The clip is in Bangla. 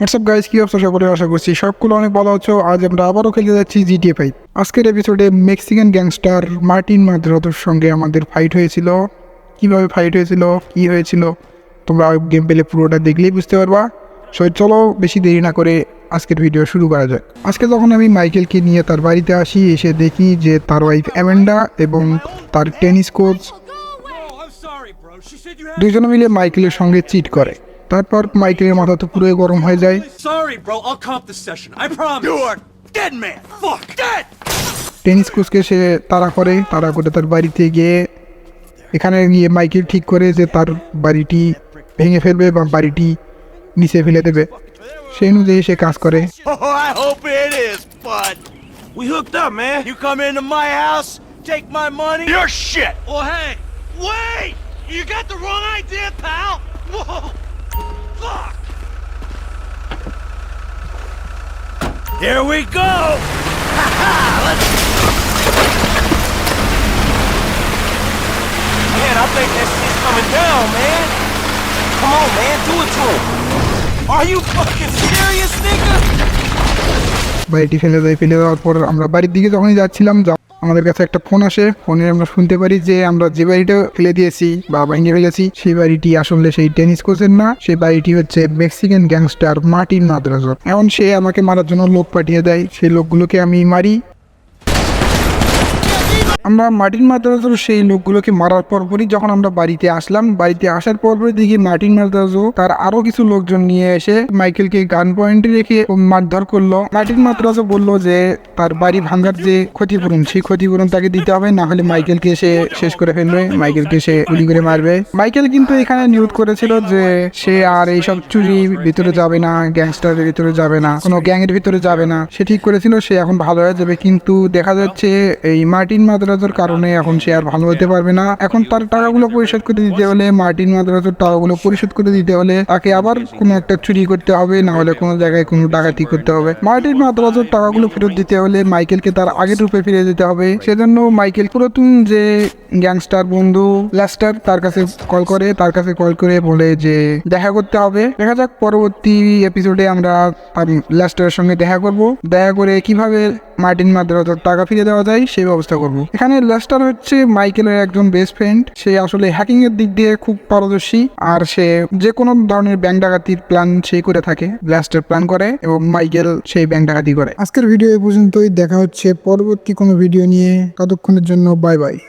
হোয়াটসঅ্যাপ গাইজ কি অবস্থা সকলে আশা করছি সবগুলো অনেক ভালো হচ্ছে আজ আমরা আবারও খেলতে যাচ্ছি জিটিএ ফাইভ আজকের এপিসোডে মেক্সিকান গ্যাংস্টার মার্টিন মাদ্রাতোর সঙ্গে আমাদের ফাইট হয়েছিল কীভাবে ফাইট হয়েছিল কি হয়েছিল তোমরা গেম পেলে পুরোটা দেখলেই বুঝতে পারবা সো চলো বেশি দেরি না করে আজকের ভিডিও শুরু করা যাক আজকে যখন আমি মাইকেলকে নিয়ে তার বাড়িতে আসি এসে দেখি যে তার ওয়াইফ অ্যামেন্ডা এবং তার টেনিস কোচ. দুজনে মিলে মাইকেলের সঙ্গে চিট করে তারপর মাইকেলের মাথা তো পুরোই গরম হয়ে যায়। টেনিস কোচকে সে তাড়া করে তারা করে তার বাড়িতে গিয়ে এখানে গিয়ে মাইকেল ঠিক করে যে তার বাড়িটি ভেঙে ফেলবে বা বাড়িটি নিচে ফেলে দেবে। সেই অনুযায়ী সে কাজ করে। oh, We hooked up, man. You come into my house, take my money. Your shit. Well, hey, wait! You got Fuck. Here we go. Ha ha. Let's. Man, I think that shit's coming down, man. Come on, man, do it to him. Are you fucking serious, nigga? বাড়িটি ফেলে দেয় ফেলে দেওয়ার পর আমরা বাড়ির দিকে যখনই যাচ্ছিলাম যা- আমাদের কাছে একটা ফোন আসে, ফোনে আমরা শুনতে পারি যে আমরা যে বাড়িটা ফেলে দিয়েছি বা ভেঙে ফেলেছি, সেই বাড়িটি আসলে সেই টেনিস কোচের না, সেই বাড়িটি হচ্ছে মেক্সিকান গ্যাংস্টার মার্টিন মাদ্রাজর এখন সে আমাকে মারার জন্য লোক পাঠিয়ে দেয়, সেই লোকগুলোকে আমি মারি আমরা মার্টিন মাদ্রাজোর সেই লোকগুলোকে মারার পরপরই যখন আমরা বাড়িতে আসলাম, বাড়িতে আসার পরপরই দেখি মার্টিন মাদ্রাজো তার আরও কিছু লোকজন নিয়ে এসে মাইকেলকে গান পয়েন্টে রেখে মারধর করল। মার্টিন মাদ্রাজো বলল যে তার বাড়ি ভাঙার যে ক্ষতিপূরণ, সেই ক্ষতিপূরণ তাকে দিতে হবে, না হলে মাইকেলকে সে শেষ করে ফেলবে, মাইকেলকে সে গুলি করে মারবে। মাইকেল কিন্তু এখানে নিউজ করেছিল যে সে আর এইসব চুরি ভিতরে যাবে না গ্যাংস্টারের ভিতরে যাবে না, কোনো গ্যাং এর ভিতরে যাবে না। সে ঠিক করেছিল, সে এখন ভালো হয়ে যাবে। কিন্তু দেখা যাচ্ছে এই মার্টিন মাদ্রাজোর কারণে এখন সে আর ভালো হতে পারবে না। এখন তার টাকাগুলো পরিশোধ করে দিতে হলে, মার্টিন মাদ্রাজোর টাকাগুলো পরিশোধ করে দিতে হলে তাকে আবার কোনো একটা চুরি করতে হবে, না হলে কোনো জায়গায় কোনো ডাকাতি করতে হবে। মার্টিন মাদ্রাজোর টাকাগুলো ফেরত দিতে হলে মাইকেলকে তার আগের রূপে ফিরে যেতে হবে। সেজন্য মাইকেল পুরাতন যে গ্যাংস্টার বন্ধু লাস্টার তার কাছে কল করে, তার কাছে কল করে বলে যে দেখা করতে হবে। দেখা যাক পরবর্তী এপিসোডে আমরা লাস্টারের সঙ্গে দেখা করব। দেখা করে কীভাবে মার্টিন মাদ্রাজোর টাকা ফিরে দেওয়া যায় সেই ব্যবস্থা করব। এখানে লেস্টার হচ্ছে মাইকেলের একজন বেস্ট ফ্রেন্ড সে আসলে হ্যাকিং এর দিক দিয়ে খুব পারদর্শী আর সে যে কোনো ধরনের ব্যাংক ডাকাতির প্ল্যান সে করে থাকে লেস্টার প্ল্যান করে এবং মাইকেল সেই ব্যাংক ডাকাতি করে। আজকের ভিডিও এ পর্যন্তই, দেখা হচ্ছে পরবর্তী কোনো ভিডিও নিয়ে। ততক্ষণের জন্য বাই বাই